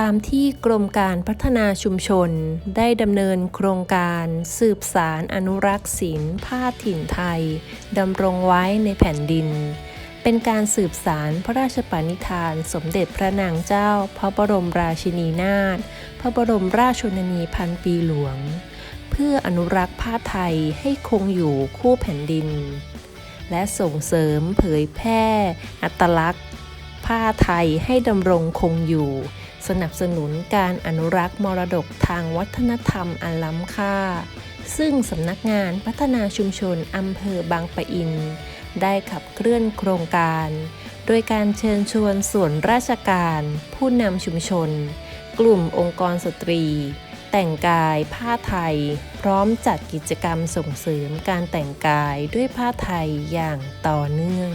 ตามที่กรมการพัฒนาชุมชน ได้ดำเนินโครงการสืบสารอนุรักษ์ศิลป์ผ้าถิ่นไทยดำรงไว้ในแผ่นดิน เป็นการสืบสารพระราชปณิธาน สมเด็จพระนางเจ้า พระบรมราชินีนาถพระบรมราชชนนีพันปีหลวง เพื่ออนุรักษ์ผ้าไทยให้คงอยู่คู่แผ่นดิน และส่งเสริมเผยแพร่ อัตลักษณ์ ผ้าไทยให้ดำรงคงอยู่ สนับสนุนการอนุรักษ์มรดกทางวัฒนธรรมอันล้ำค่า ซึ่งสำนักงานพัฒนาชุมชนอำเภอบางปะอิน ได้ขับเคลื่อนโครงการ โดยการเชิญชวนส่วนราชการ ผู้นำชุมชน กลุ่มองค์กรสตรี แต่งกายผ้าไทย พร้อมจัดกิจกรรมส่งเสริมการแต่งกายด้วยผ้าไทยอย่างต่อเนื่อง